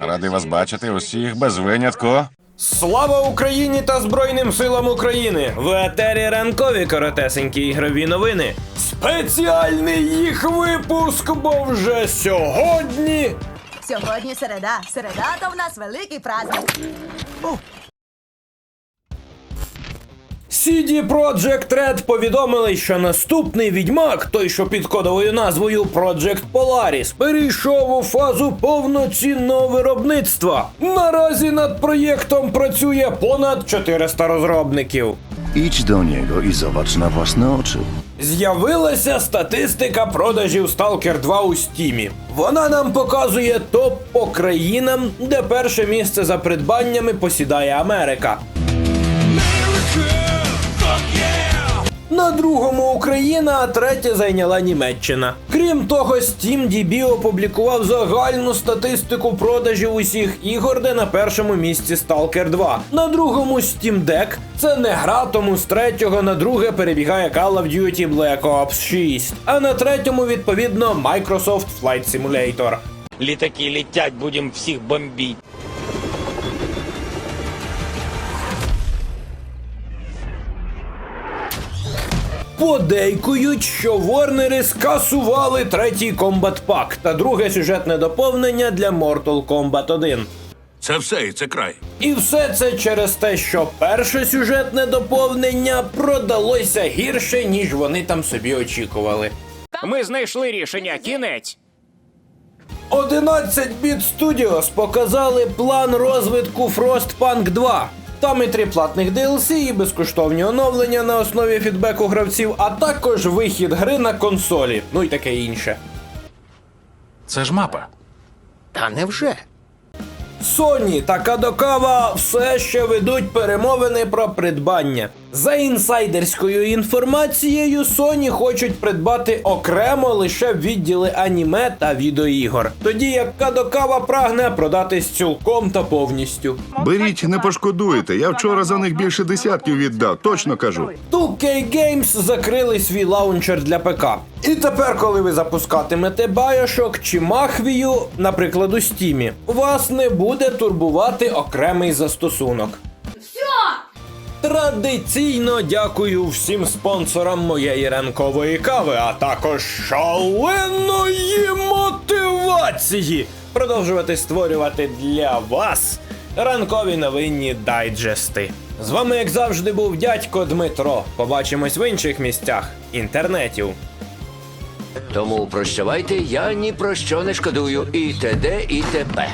Радий вас бачити усіх без винятку. Слава Україні та Збройним силам України! В етері ранкові коротесенькі ігрові новини. Спеціальний їх випуск, бо вже сьогодні. Сьогодні середа. Середа то в нас великий праздник. CD Projekt Red повідомили, що наступний відьмак, той що під кодовою назвою Project Polaris, перейшов у фазу повноцінного виробництва. Наразі над проєктом працює понад 400 розробників. Idź do niego i zobacz na własne oczy. З'явилася статистика продажів Stalker 2 у Стімі. Вона нам показує топ по країнам, де перше місце за придбаннями посідає Америка. На другому Україна, а третє зайняла Німеччина. Крім того, SteamDB опублікував загальну статистику продажів усіх ігор, де на першому місці Stalker 2. На другому Steam Deck це не гра, тому з третього на друге перебігає Call of Duty Black Ops 6. А на третьому, відповідно, Microsoft Flight Simulator. Літаки летять, будемо всіх бомбити. Подейкують, що Ворнери скасували третій Combat Pack та друге сюжетне доповнення для Mortal Kombat 1. Це все і це край. І все це через те, що перше сюжетне доповнення продалося гірше, ніж вони там собі очікували. Ми знайшли рішення. Кінець. 11 Bit Studios показали план розвитку Frostpunk 2. Там і три платних DLC, і безкоштовні оновлення на основі фідбеку гравців, а також вихід гри на консолі, ну і таке інше. Це ж мапа. Та невже? Sony та Кадокава все ще ведуть перемовини про придбання. За інсайдерською інформацією, Sony хочуть придбати окремо лише відділи аніме та відеоігор, тоді як Кадокава прагне продатись цілком та повністю. Беріть, не пошкодуєте. Я вчора за них більше десятків віддав, точно кажу. 2K Games закрили свій лаунчер для ПК. І тепер, коли ви запускатимете Bioshock чи Махвію, наприклад, у Стімі, вас не буде турбувати окремий застосунок. Традиційно дякую всім спонсорам моєї ранкової кави, а також шаленої мотивації продовжувати створювати для вас ранкові новинні дайджести. З вами, як завжди, був дядько Дмитро. Побачимось в інших місцях інтернетів. Тому прощавайте, я ні про що не шкодую. І т.д. і т.п.